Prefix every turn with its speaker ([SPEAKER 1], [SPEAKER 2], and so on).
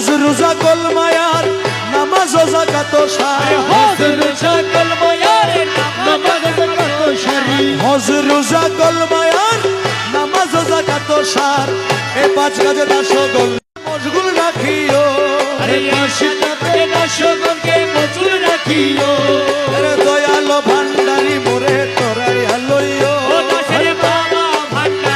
[SPEAKER 1] হজ রোজা কলমায়ার নামাজ রোজা
[SPEAKER 2] হজ রোজা কলমায়ার নামাজ রোজা কাত সারি।
[SPEAKER 1] হজ রোজা কলমায়ার নামাজ রোজা কাত সার। এ পাঁচ রাখিও। আরে